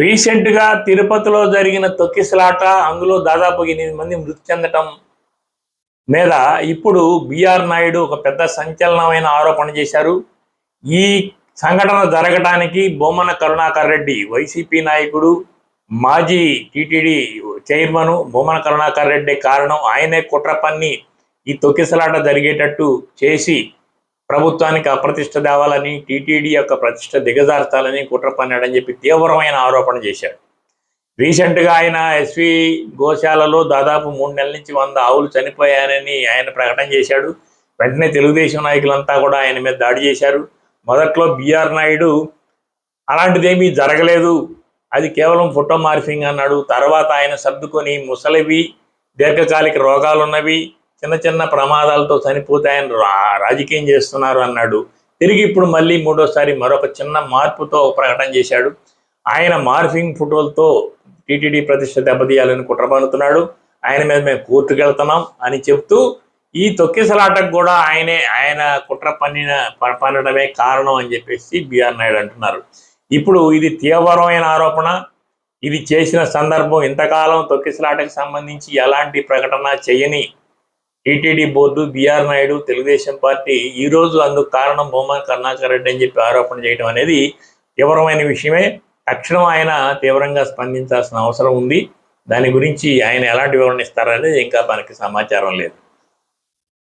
రీసెంట్గా తిరుపతిలో జరిగిన తొక్కిసలాట అందులో దాదాపు ఎనిమిది మంది మృతి చెందటం మీద ఇప్పుడు బిఆర్ నాయుడు ఒక పెద్ద సంచలనమైన ఆరోపణ చేశారు. ఈ సంఘటన జరగటానికి బొమ్మన కరుణాకర్ రెడ్డి వైసీపీ నాయకుడు మాజీ టీటీడీ చైర్మన్ బొమ్మన కరుణాకర్ రెడ్డి కారణం ఆయనే కుట్ర పన్ని ఈ తొక్కిసలాట జరిగేటట్టు చేసి ప్రభుత్వానికి అప్రతిష్ట తేవాలని టీటీడీ యొక్క ప్రతిష్ట దిగజార్చాలని కుట్ర పన్నాడని చెప్పి తీవ్రమైన ఆరోపణ చేశారు రీసెంట్గా ఆయన ఎస్వి గోశాలలో దాదాపు మూడు నెలల నుంచి వంద ఆవులు చనిపోయానని ఆయన ప్రకటన చేశాడు. వెంటనే తెలుగుదేశం నాయకులంతా కూడా ఆయన మీద దాడి చేశారు. మొదట్లో బీఆర్ నాయుడు అలాంటిదేమీ జరగలేదు. అది కేవలం ఫోటో మార్ఫింగ్ అన్నాడు. తర్వాత ఆయన సర్దుకొని ముసలివి దీర్ఘకాలిక రోగాలు ఉన్నవి చిన్న చిన్న ప్రమాదాలతో చనిపోతాయని రా- రాజకీయం చేస్తున్నారు అన్నాడు. తిరిగి ఇప్పుడు మళ్ళీ మూడోసారి మరొక చిన్న మార్పుతో ప్రకటన చేశాడు. ఆయన మార్ఫింగ్ ఫోటోలతో టీటీడీ ప్రతిష్ట దెబ్బతీయాలని కుట్ర పన్నుతున్నాడు ఆయన మీద మేము కోర్టుకు వెళ్తున్నాం అని చెప్తూ ఈ తొక్కిసలాటకు కూడా ఆయనే ఆయన కుట్ర పన్నిన ప- పన్నడమే కారణం అని చెప్పేసి బిఆర్ నాయుడు అంటున్నారు. ఇప్పుడు ఇది తీవ్రమైన ఆరోపణ. ఇది చేసిన సందర్భం ఇంతకాలం తొక్కిసలాటకు సంబంధించి ఎలాంటి ప్రకటన చేయని TTD board BR Naidu Telugu Desam party ఈ రోజు అందుకు కారణం బొమ్మన్ కరుణాకర్ రెడ్డి అని చెప్పి ఆరోపణ చేయడం అనేది తీవ్రమైన విషయమే. తక్షణం ఆయన తీవ్రంగా స్పందించాల్సిన అవసరం ఉంది. దాని గురించి ఆయన ఎలాంటి వివరణ ఇస్తారనేది ఇంకా మనకి సమాచారం లేదు.